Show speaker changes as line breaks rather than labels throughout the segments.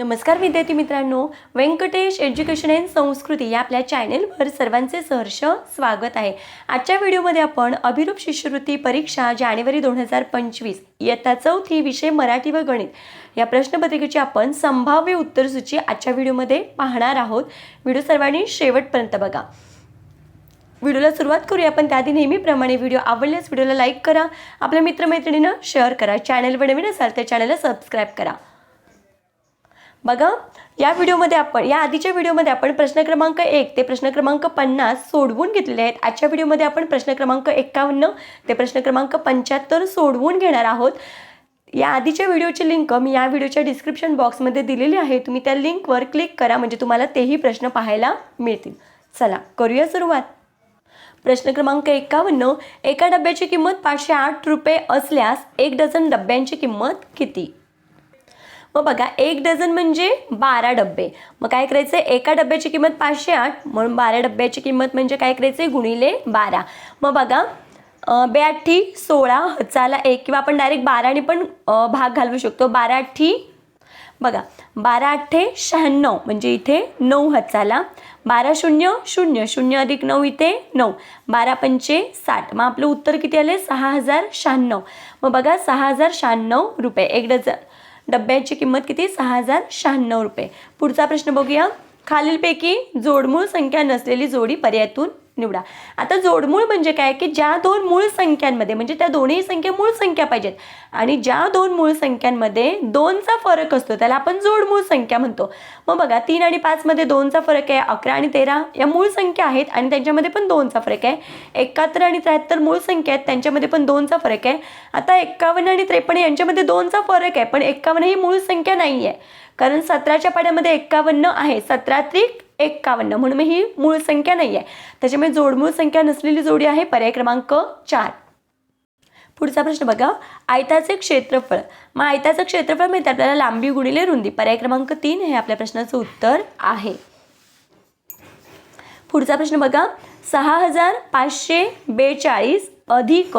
नमस्कार विद्यार्थी मित्रांनो. व्यंकटेश एज्युकेशन अँड संस्कृती या आपल्या चॅनेलवर सर्वांचे सहर्ष स्वागत आहे. आजच्या व्हिडिओमध्ये आपण अभिरूप शिष्यवृत्ती परीक्षा जानेवारी दोन हजार पंचवीस इयत्ता चौथी विषय मराठी व गणित या प्रश्नपत्रिकेची आपण संभाव्य उत्तरसूची आजच्या व्हिडिओमध्ये पाहणार आहोत. व्हिडिओ सर्वांनी शेवटपर्यंत बघा. व्हिडिओला सुरुवात करूया आपण. त्याआधी नेहमीप्रमाणे व्हिडिओ आवडल्यास व्हिडिओला लाईक करा. आपल्या मित्रमैत्रिणींना शेअर करा. चॅनल नवीन असाल तर चॅनलला सबस्क्राईब करा. बघा या व्हिडिओमध्ये आपण या आधीच्या व्हिडिओमध्ये आपण प्रश्न क्रमांक एक ते प्रश्न क्रमांक पन्नास सोडवून घेतलेले आहेत. आजच्या व्हिडिओमध्ये आपण प्रश्न क्रमांक एकावन्न ते प्रश्न क्रमांक पंच्याहत्तर सोडवून घेणार आहोत. या आधीच्या व्हिडिओची लिंक मी या व्हिडिओच्या डिस्क्रिप्शन बॉक्समध्ये दिलेली आहे. तुम्ही त्या लिंकवर क्लिक करा म्हणजे तुम्हाला तेही प्रश्न पाहायला मिळतील. चला करूया सुरुवात. प्रश्न क्रमांक एकावन्न एका डब्याची किंमत पाचशे आठ रुपये असल्यास एक डझन डब्यांची किंमत किती? मग बघा एक डझन म्हणजे बारा डब्बे. मग काय करायचं? आहे एका डब्याची किंमत पाचशे आठ म्हणून बारा डब्याची किंमत म्हणजे काय करायचं? आहे गुणिले बारा. मग बघा ब्याठी सोळा हचाला एक किंवा आपण डायरेक्ट बाराने पण भाग घालवू शकतो. बारा अठ्ठी बघा बारा अठ्ठे शहाण्णव म्हणजे इथे नऊ हचाला बारा शून्य शून्य शून्य अधिक नऊ इथे नऊ. बारा पंचे साठ. मग आपलं उत्तर किती आले सहा हजार शहाण्णव. मग बघा सहा हजार शहाण्णव रुपये. एक डझन डब्याची किंमत किती? सहा हजार शहाण्णव रुपये. पुढचा प्रश्न बघूया. खालीलपैकी जोडमूळ संख्या नसलेली जोडी पर्यायातून निवडा. आता जोडमूळ म्हणजे काय? की ज्या दोन मूळ संख्यांमध्ये म्हणजे त्या दोन्ही संख्या मूळ संख्या पाहिजेत. आणि ज्या दोन मूळ संख्यांमध्ये दोनचा फरक असतो त्याला आपण जोडमूळ संख्या म्हणतो. मग बघा तीन आणि पाचमध्ये दोनचा फरक आहे अकरा आणि तेरा या मूळ संख्या आहेत आणि त्यांच्यामध्ये पण दोनचा फरक आहे. एकाहत्तर आणि त्र्याहत्तर मूळ संख्या आहेत त्यांच्यामध्ये पण दोनचा फरक आहे. आता एक्कावन्न आणि त्रेपन्न यांच्यामध्ये दोनचा फरक आहे पण एक्कावन्न ही मूळ संख्या नाही आहे कारण सतराच्या पाड्यामध्ये एक्कावन्न आहे. सतरा त्रिक एक्कावन्न म्हणून मग ही मूळ संख्या नाही आहे त्याच्यामुळे जोडमूळ संख्या नसलेली जोडी आहे पर्याय क्रमांक चार. पुढचा प्रश्न बघा. आयताचे क्षेत्रफळ. मग आयताचं क्षेत्रफळ मिळते आपल्याला? लांबी गुणिले रुंदी. पर्याय क्रमांक तीन हे आपल्या प्रश्नाचं उत्तर आहे. पुढचा प्रश्न बघा. सहा हजार पाचशे बेचाळीस अधिक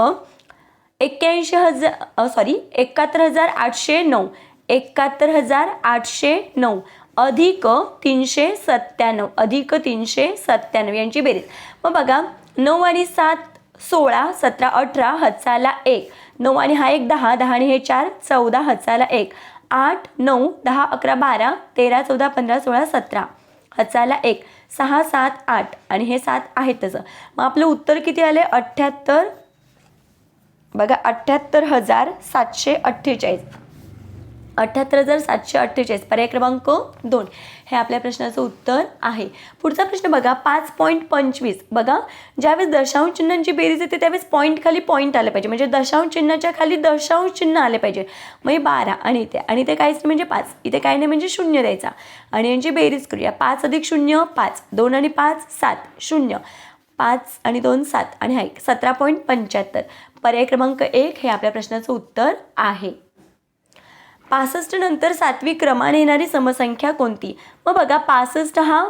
एक्क्याऐंशी हजार सॉरी एकाहत्तर हजार आठशे नऊ. एकाहत्तर हजार आठशे नऊ. अधिक तीनशे सत्त्याण्णव अधिक तीनशे सत्त्याण्णव यांची बेरीज. मग बघा नऊ आणि सात सोळा सतरा अठरा हत्साला एक. नऊ आणि हा एक दहा दहा आणि हे चार चौदा हत्साला एक. आठ नऊ दहा अकरा बारा तेरा चौदा पंधरा सोळा सतरा. हचाला एक. सहा सात आठ. आणि हे सात आहेत तसं मग आपलं उत्तर किती आले अठ्ठ्याहत्तर. बघा अठ्ठ्याहत्तर हजार सातशे अठ्ठेचाळीस. अठ्ठ्याहत्तर हजार सातशे अठ्ठेचाळीस. पर्याय क्रमांक दोन. हे आपल्या प्रश्नाचं उत्तर आहे. पुढचा प्रश्न बघा पाच पॉईंट पंचवीस. बघा ज्यावेळेस दशांश चिन्हांची बेरीज येते त्यावेळेस पॉईंट खाली पॉईंट आले पाहिजे. म्हणजे दशांश चिन्हाच्या खाली दशांश चिन्ह आले पाहिजे. म्हणजे बारा आणि इथे. आणि इथे काहीच नाही म्हणजे पाच. इथे काही नाही म्हणजे शून्य द्यायचा. आणि यांची बेरीज करूया. पाच अधिक शून्य पाच. दोन आणि पाच सात. शून्य. पाच आणि दोन सात. आणि हा एक. सतरा पॉईंट पंच्याहत्तर. पर्याय क्रमांक एक हे आपल्या प्रश्नाचं उत्तर आहे. पासष्ट नंतर सातवी क्रमाने येणारी समसंख्या कोणती? मग बघा पासष्ट हा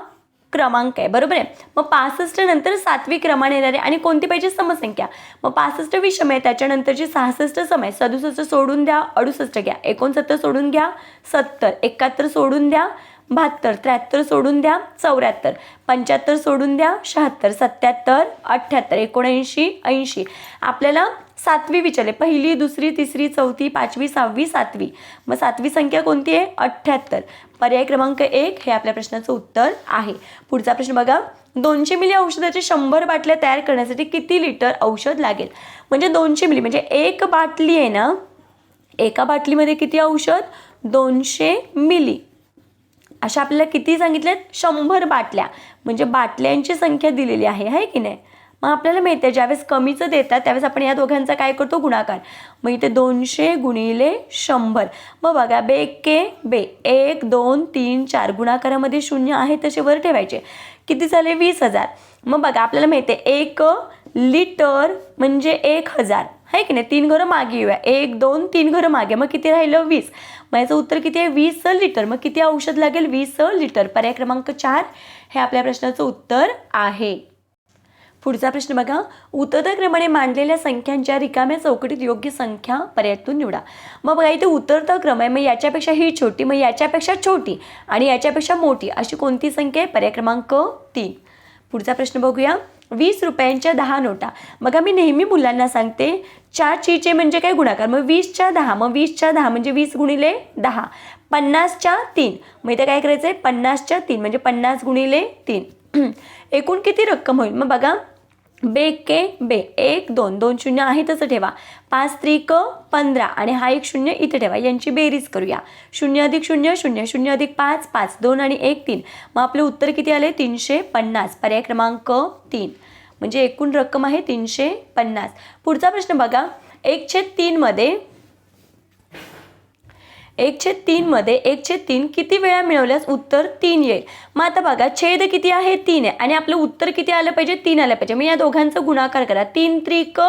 क्रमांक आहे बरोबर आहे? मग पासष्ट नंतर सातवी क्रमाने येणारे आणि कोणती पाहिजे? समसंख्या. मग पासष्ट विषम आहे त्याच्यानंतरची सहासष्ट सम आहे. सदुसष्ट सोडून द्या अडुसष्ट घ्या. एकोणसत्तर सोडून घ्या सत्तर. एकाहत्तर सोडून द्या बहात्तर. त्र्याहत्तर सोडून द्या चौऱ्याहत्तर. पंच्याहत्तर सोडून द्या शहात्तर. सत्याहत्तर अठ्ठ्याहत्तर. एकोणऐंशी ऐंशी. आपल्याला सातवी विचारले. पहिली दुसरी तिसरी चौथी पाचवी सहावी सातवी. मग सातवी संख्या कोणती आहे? अठ्ठ्याहत्तर. पर्याय क्रमांक एक हे आपल्या प्रश्नाचं उत्तर आहे. पुढचा प्रश्न बघा. दोनशे मिली औषधाचे शंभर बाटल्या तयार करण्यासाठी किती लिटर औषध लागेल? म्हणजे दोनशे मिली म्हणजे एक बाटली आहे ना एका बाटलीमध्ये किती औषध? दोनशे मिली. अशा आपल्याला किती सांगितल्यात? शंभर बाटल्या. म्हणजे बाटल्यांची संख्या दिलेली आहे आहे की नाही? मग आपल्याला मिळते ज्यावेळेस कमीचं देतात त्यावेळेस आपण या दोघांचा काय करतो? गुणाकार. मग इथे दोनशे गुणिले शंभर. मग बघा बे के बे. एक दोन तीन चार. गुणाकारामध्ये शून्य आहे तसे वर ठेवायचे. किती झाले? वीस हजार. मग बघा आपल्याला माहिती आहे एक लिटर म्हणजे एक हजार. आहे की नाही? तीन घरं मागे येऊया. एक दोन तीन घरं मागे. मग किती राहिलं? वीस. मग याचं उत्तर किती आहे? वीस लिटर. मग किती औषध लागेल? वीस लिटर. पर्याय क्रमांक चार हे आपल्या प्रश्नाचं उत्तर आहे. पुढचा प्रश्न बघा. उतरताक्रमाने मांडलेल्या संख्यांच्या रिकाम्या चौकटीत योग्य संख्या पर्यायातून निवडा. मग बघा इथे उतरता क्रम आहे मग याच्यापेक्षा ही छोटी मग याच्यापेक्षा छोटी आणि याच्यापेक्षा मोठी अशी कोणती संख्या आहे? पर्याय क्रमांक तीन. पुढचा प्रश्न बघूया. वीस रुपयांच्या दहा नोटा. बघा मी नेहमी मुलांना सांगते चार चीचे म्हणजे काय गुणाकार? मग वीसच्या दहा मग वीसच्या दहा म्हणजे वीस गुणिले दहा. पन्नासच्या तीन. मग इथे काय करायचं आहे पन्नासच्या तीन म्हणजे पन्नास गुणिले तीन. एकूण किती रक्कम होईल? मग बघा बे के बे. एक दोन दोन शून्य आहे तसं ठेवा. पाच त्रिक पंधरा. आणि हा एक शून्य इथे ठेवा. यांची बेरीज करूया. शून्य अधिक शून्य शून्य शून्य अधिक पाच पाच दोन आणि एक तीन. मग आपलं उत्तर किती आले तीनशे पन्नास. पर्याय क्रमांक तीन. म्हणजे एकूण रक्कम आहे तीनशे पन्नास. पुढचा प्रश्न बघा. एक छेद तीनमध्ये एकशे तीनमध्ये एकशे तीन किती वेळा मिळवल्यास उत्तर तीन येईल? मग आता बघा छेद किती आहे? तीन आहे. आणि आपलं उत्तर किती आलं पाहिजे? तीन आलं पाहिजे. मग या दोघांचं गुणाकार करा. तीन त्रिक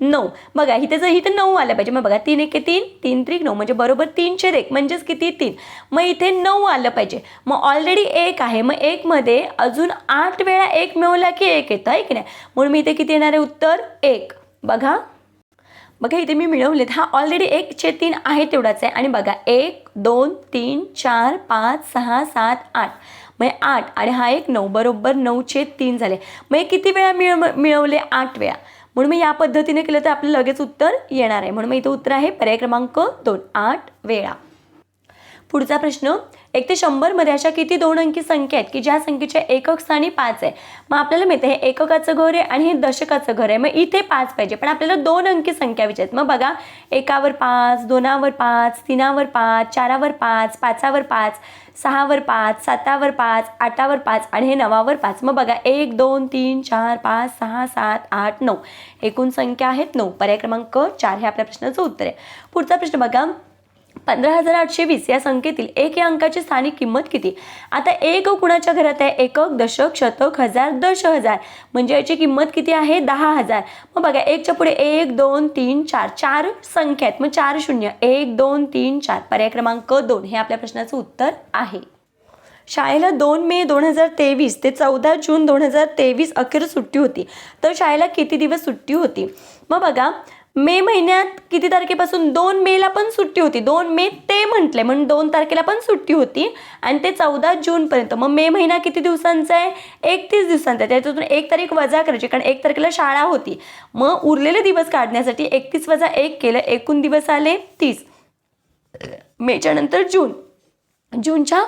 नऊ. बघा इथे जर इथं नऊ आलं पाहिजे मग बघा तीन एक तीन तीन त्रिक नऊ. म्हणजे बरोबर तीन छेद एक. म्हणजेच किती? तीन. मग इथे नऊ आलं पाहिजे. मग ऑलरेडी एक आहे. मग एकमध्ये अजून आठ वेळा एक मिळवला की एक येतं आहे की नाही? म्हणून मी इथे किती येणार आहे? उत्तर एक. बघा. बघा इथे मी मिळवलेत. हा ऑलरेडी एक तीन आहे तेवढाच आहे. आणि बघा एक दोन तीन चार पाच सहा सात आठ. मग आठ आणि हा एक नऊ. बरोबर नऊ तीन झाले. मग किती वेळा मिळव मिळवले? आठ वेळा. म्हणून मी या पद्धतीने केलं तर आपलं लगेच उत्तर येणार आहे. म्हणून मग इथं उत्तर आहे पर्याय क्रमांक दोन. आठ वेळा. पुढचा प्रश्न एक ते शंभरमध्ये अशा किती दोन अंकी संख्या आहेत की ज्या संख्येच्या एकक स्थानी पाच आहे? मग आपल्याला माहिती आहे हे एककाचं घर आहे आणि हे दशकाचं घर आहे. मग इथे पाच पाहिजे पण आपल्याला दोन अंकी संख्या विचारत मग बघा एकावर पाच दोनावर पाच तीनावर पाच चारावर पाच पाचावर पाच सहावर पाच सातावर पाच आठावर पाच आणि हे नवावर पाच. मग बघा एक दोन तीन चार पाच सहा सात आठ नऊ. एकूण संख्या आहेत नऊ. पर्याय क्रमांक चार हे आपल्या प्रश्नाचं उत्तर आहे. पुढचा प्रश्न बघा. पंधरा हजार आठशे वीस या संख्येतील एक या अंकाची स्थानिक किंमत किती? आता एक कुणाच्या घरात आहे? एकक दशक शतक हजार दश हजार. म्हणजे याची किंमत किती आहे? दहा हजार. मग बघा एकच्या पुढे एक दोन तीन चार चार संख्या आहेत. मग चार शून्य. एक दोन तीन चार. पर्याय क्रमांक दोन. हे आपल्या प्रश्नाचं उत्तर आहे. शाळेला दोन मे दोन हजार तेवीस ते चौदा जून दोन हजार तेवीस अखेर सुट्टी होती. तर शाळेला किती दिवस सुट्टी होती? मग बघा मे महिन्यात किती तारखेपासून? दोन मेला पण सुट्टी होती. दोन मे ते म्हटले म्हणून दोन तारखेला पण सुट्टी होती. आणि ते चौदा जूनपर्यंत मग मे महिना किती दिवसांचा आहे? एकतीस दिवसांचा आहे. त्याच्यातून एक तारीख वजा करायची कारण एक तारखेला शाळा होती. मग उरलेले दिवस काढण्यासाठी एकतीस वजा एक केलं एकूण दिवस आले तीस. मेच्या नंतर जून. जूनच्या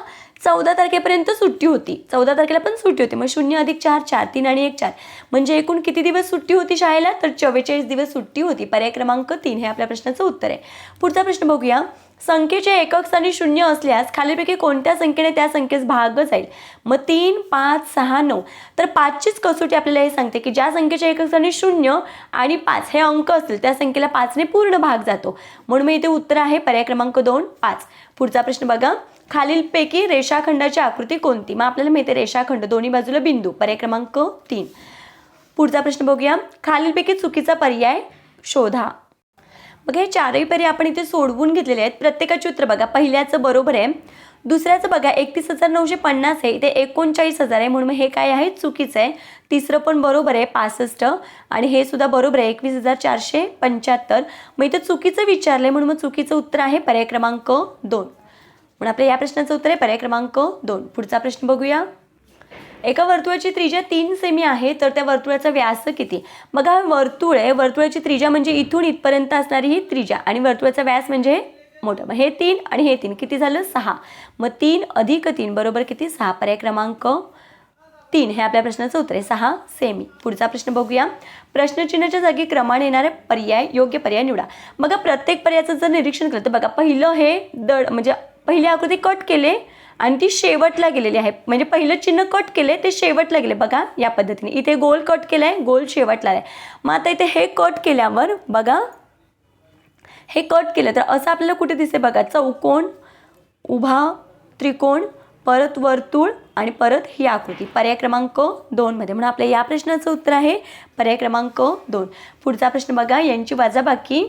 चौदा तारखेपर्यंत सुट्टी होती. चौदा तारखेला पण सुट्टी होती. मग शून्य अधिक चार चार तीन आणि एक चार. म्हणजे एकूण किती दिवस सुट्टी होती शाळेला? तर चव्वेचाळीस दिवस सुट्टी होती. पर्याय क्रमांक तीन हे आपल्या प्रश्नाचं उत्तर आहे. पुढचा प्रश्न बघूया. संख्येचे एकक स्थानी शून्य असल्यास खालीपैकी कोणत्या संख्येने त्या संख्येस भाग जाईल? मग तीन पाच सहा नऊ. तर पाचचीच कसोटी आपल्याला हे सांगते की ज्या संख्येच्या एकक स्थानी शून्य आणि पाच हे अंक असतील त्या संख्येला पाचने पूर्ण भाग जातो. म्हणून मग इथे उत्तर आहे पर्याय क्रमांक दोन पाच. पुढचा प्रश्न बघा. खालीलपैकी रेषाखंडाची आकृती कोणती? मग आपल्याला माहिती रेषाखंड दोन्ही बाजूला बिंदू. पर्याय क्रमांक तीन. पुढचा प्रश्न बघूया. खालीलपैकी चुकीचा पर्याय शोधा. बघा हे चारही पर्याय आपण इथे सोडवून घेतलेले आहेत. प्रत्येकाचे उत्तर बघा. पहिल्याचं बरोबर आहे. दुसऱ्याचं बघा एकतीस हजार नऊशे पन्नास आहे. इथे एकोणचाळीस हजार आहे. म्हणून मग हे काय आहे? चुकीचं आहे. तिसरं पण बरोबर आहे पासष्ट. आणि हे सुद्धा बरोबर आहे एकवीस हजार चारशे पंच्याहत्तर. मग इथं चुकीचं विचारलं आहे म्हणून मग चुकीचं उत्तर आहे पर्याय क्रमांक दोन. म्हणून आपल्या या प्रश्नाचं उत्तर आहे पर्याय क्रमांक दोन. पुढचा प्रश्न बघूया. एका वर्तुळाची त्रिज्या तीन सेमी आहे तर त्या वर्तुळाचा व्यास किती? मग हा वर्तुळ आहे. वर्तुळाची त्रिज्या म्हणजे इथून इथपर्यंत असणारी ही त्रिज्या. आणि वर्तुळाचा व्यास म्हणजे मोठं. मग हे तीन आणि हे तीन. किती झालं? सहा. मग तीन अधिक तीन बरोबर किती? सहा. पर्याय क्रमांक तीन. हे आपल्या प्रश्नाचं उत्तर आहे. सहा सेमी पुढचा प्रश्न बघूया. प्रश्नचिन्हाच्या जागी क्रमाने येणारे पर्याय योग्य पर्याय निवडा. बघा प्रत्येक पर्यायाचं जर निरीक्षण केलं तर बघा पहिलं हे दड म्हणजे पहिली आकृती कट केले आणि ती शेवटला गेलेली आहे. म्हणजे पहिलं चिन्ह कट केले ते शेवटला गेले बघा या पद्धतीने. इथे गोल कट केला आहे गोल शेवटला आहे मग आता इथे हे कट केल्यावर बघा. हे कट केलं तर असं आपल्याला कुठे दिसते बघा? चौकोन उभा त्रिकोण परत वर्तुळ आणि परत ही आकृती. पर्याय क्रमांक दोनमध्ये म्हणून आपल्या या प्रश्नाचं उत्तर आहे पर्याय क्रमांक दोन. पुढचा प्रश्न बघा यांची वजाबाकी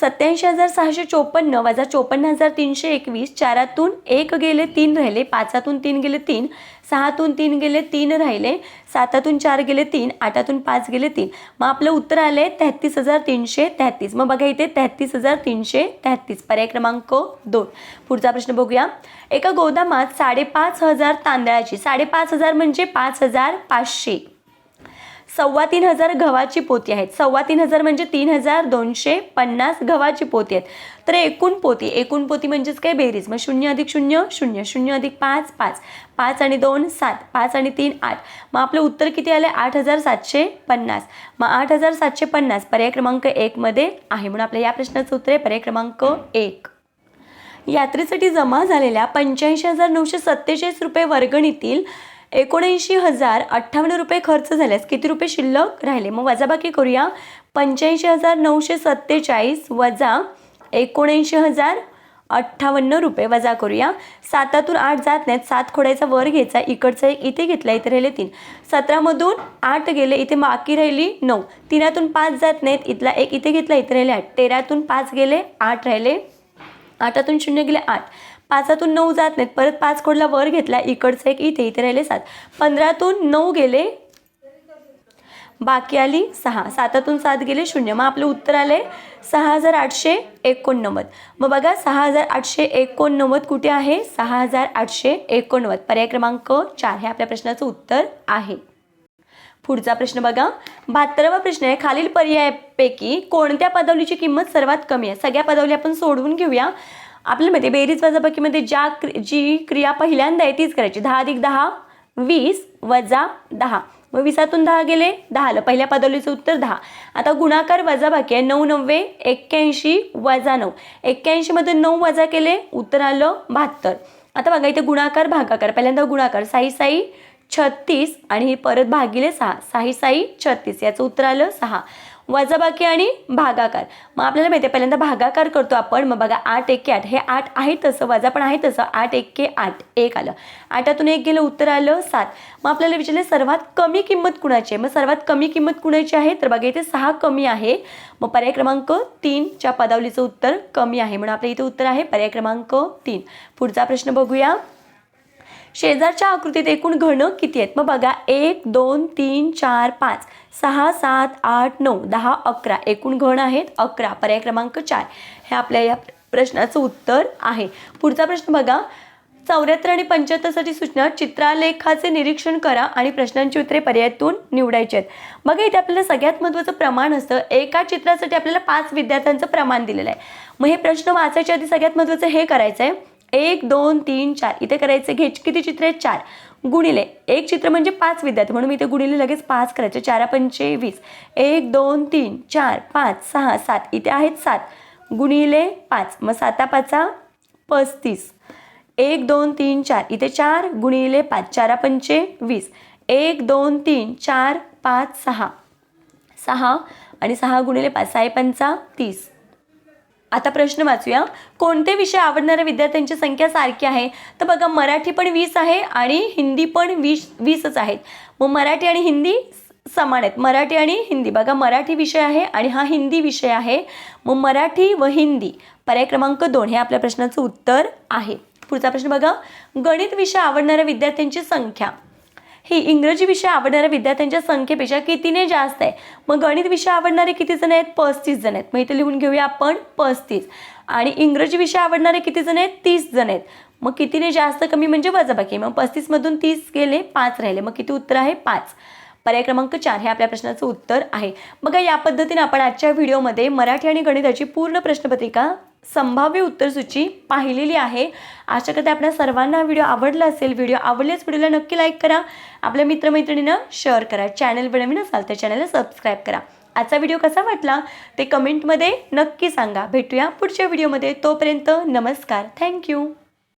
सत्याऐंशी हजार सहाशे चोपन्न वजा चोपन्न हजार तीनशे एकवीस चारातून एक गेले तीन राहिले पाचातून तीन गेले तीन सहातून तीन गेले तीन राहिले सातातून चार गेले तीन आठातून पाच गेले तीन. मग आपलं उत्तर आलं आहे तेहत्तीस हजार तीनशे तेहत्तीस मग बघा इथे तेहत्तीस हजार तीनशे तेहत्तीस पर्याय क्रमांक दोन. पुढचा प्रश्न बघूया. एका गोदामात साडेपाच हजार तांदळाची साडेपाच हजार म्हणजे पाच हजार पाचशे. सव्वा तीन हजार गव्हाची पोती आहेत. सव्वा तीन हजार म्हणजे तीन हजार दोनशे पन्नास गव्हाची पोती आहेत. तर एकूण पोती एकूण पोती म्हणजेच काय? बेरीज. मग शून्य अधिक शून्य शून्य. शून्य अधिक पाच पाच. पाच आणि दोन सात. पाच आणि तीन आठ. मग आपलं उत्तर किती आलं आठ हजार सातशे पन्नास. मग आठ हजार सातशे पन्नास पर्याय क्रमांक एकमध्ये आहे. म्हणून आपल्या या प्रश्नाचं उत्तर आहे पर्याय क्रमांक एक. यात्रेसाठी जमा झालेल्या पंच्याऐंशी हजार नऊशे सत्तेचाळीस रुपये वर्गणीतील एकोणऐंशी हजार अठ्ठावन्न रुपये खर्च झाल्यास किती रुपये शिल्लक राहिले? मग वजाबाकी करूया. पंच्याऐंशी हजार नऊशे सत्तेचाळीस वजा एकोणऐंशी हजार अठ्ठावन्न रुपये वजा करूया. सातातून आठ जात नाहीत. सात खोड्याचा वर घ्यायचा. इकडचा एक इथे घेतला इथे राहिले तीन. सतरामधून आठ गेले इथे बाकी राहिली नऊ. तिनातून पाच जात नाहीत. इथला एक इथे घेतला इथे राहिले आठ. तेरातून पाच गेले आठ राहिले. आठातून शून्य गेले आठ. पाचातून नऊ जात नाहीत. परत पाच खोडला वर घेतला इकडचं एक इथे इथे राहिले सात. पंधरातून नऊ गेले. बाकी आली सहा. सातातून सात गेले शून्य. मग आपलं उत्तर आले सहा हजार आठशे एकोणनव्वद मग बघा सहा हजार आठशे एकोणनव्वद कुठे आहे? सहा हजार आठशे एकोणनव्वद पर्याय क्रमांक चार हे आपल्या प्रश्नाचं उत्तर आहे. पुढचा प्रश्न बघा. बहात्तरावा प्रश्न आहे. खालील पर्यायापैकी कोणत्या पदवलीची किंमत सर्वात कमी आहे? सगळ्या पदवली आपण सोडवून घेऊया. आपल्यामध्ये बेरीज वजाबाकीमध्ये ज्या क्रि जी क्रिया पहिल्यांदा आहे तीच करायची. दहा अधिक दहा वीस वजा दहा. मग वीसातून दहा गेले दहा आलं पहिल्या पदवलीचं उत्तर दहा. आता गुणाकार वजाबाकी आहे नऊ नव्वे एक्क्याऐंशी वजा नऊ. एक्क्याऐंशीमधून नऊ वजा केले उत्तर आलं बहात्तर. आता बघा इथे गुणाकार भागाकार. पहिल्यांदा गुणाकार. साई साई छत्तीस आणि हे परत भागिले सहा. साही साई छत्तीस. याचं उत्तर आलं सहा. वजाबाकी आणि भागाकार. मग आपल्याला माहिती आहे पहिल्यांदा भागाकार करतो आपण. मग बघा आठ एके आठ. हे आठ आहे तसं वजा पण आहे तसं. आठ एके आठ एक आलं. आठातून एक गेलं उत्तर आलं सात. मग आपल्याला विचारले सर्वात कमी किंमत कुणाची आहे? मग सर्वात कमी किंमत कुणाची आहे? तर बघा इथे सहा कमी आहे. मग पर्याय क्रमांक तीनच्या पदावलीचं उत्तर कमी आहे. म्हणून आपल्या इथे उत्तर आहे पर्याय क्रमांक तीन. पुढचा प्रश्न बघूया. शेजारच्या आकृतीत एकूण घन किती आहेत? मग बघा एक दोन तीन चार पाच सहा सात आठ नऊ दहा अकरा. एकूण घण आहेत अकरा. पर्याय क्रमांक चार. हे आपल्या या प्रश्नाचं उत्तर आहे. पुढचा प्रश्न बघा. चौऱ्याहत्तर आणि पंच्याहत्तरसाठी सूचना चित्रालेखाचे निरीक्षण करा आणि प्रश्नांची उत्तरे पर्यायातून निवडायची आहेत. बघा इथे आपल्याला सगळ्यात महत्त्वाचं प्रमाण असतं. एका चित्रासाठी आपल्याला पाच विद्यार्थ्यांचं प्रमाण दिलेलं आहे. मग हे प्रश्न वाचायच्या आधी सगळ्यात महत्त्वाचं हे करायचं आहे एक दोन तीन चार. इथे करायचे घे. किती चित्र आहेत? चार. गुणिले. एक चित्र म्हणजे पाच विद्यार्थी. म्हणून मी इथे गुणिले लगेच पाच करायचे. चारा पंचे वीस. एक दोन तीन चार पाच सहा सात. इथे आहेत सात. गुणिले पाच. मग साता पाचा पस्तीस. एक दोन तीन चार. इथे चार. गुणिले पाच. चारा पंचे वीस. एक दोन तीन चार पाच सहा. सहा आणि सहा गुणिले पाच. साई पंचा तीस. आता प्रश्न वाचूया. कोणते विषय आवडणाऱ्या विद्यार्थ्यांची संख्या सारखी आहे? तर बघा मराठी पण वीस आहे आणि हिंदी पण वीस वीसच आहेत. मग मराठी आणि हिंदी समान आहेत. मराठी आणि हिंदी. बघा मराठी विषय आहे आणि हा हिंदी विषय आहे. मग मराठी व हिंदी पर्याय क्रमांक दोन हे आपल्या प्रश्नाचं उत्तर आहे. पुढचा प्रश्न बघा. गणित विषय आवडणाऱ्या विद्यार्थ्यांची संख्या. ही इंग्रजी विषय आवडणाऱ्या विद्यार्थ्यांच्या संख्येपेक्षा कितीने जास्त आहे? मग गणित विषय आवडणारे किती जण आहेत? पस्तीस जण आहेत. मग इथे लिहून घेऊया आपण पस्तीस. आणि इंग्रजी विषय आवडणारे किती जण आहेत? तीस जण आहेत. मग कितीने जास्त कमी म्हणजे वजाबाकी. मग पस्तीसमधून तीस गेले पाच राहिले. मग किती उत्तर आहे? पाच. पर्याय क्रमांक चार हे आपल्या प्रश्नाचं उत्तर आहे. बघा या पद्धतीने आपण आजच्या व्हिडिओमध्ये मराठी आणि गणिताची पूर्ण प्रश्नपत्रिका संभाव्य उत्तरसूची पाहिलेली आहे. आशा करते आपल्या सर्वांना व्हिडिओ आवडला असेल. व्हिडिओ आवडल्यास व्हिडिओला नक्की लाईक करा. आपल्या मित्रमैत्रिणींना शेअर करा. चॅनल नवीन असाल तर चॅनलला सबस्क्राईब करा. आजचा व्हिडिओ कसा वाटला ते कमेंटमध्ये नक्की सांगा. भेटूया पुढच्या व्हिडिओमध्ये. तोपर्यंत नमस्कार. थँक्यू.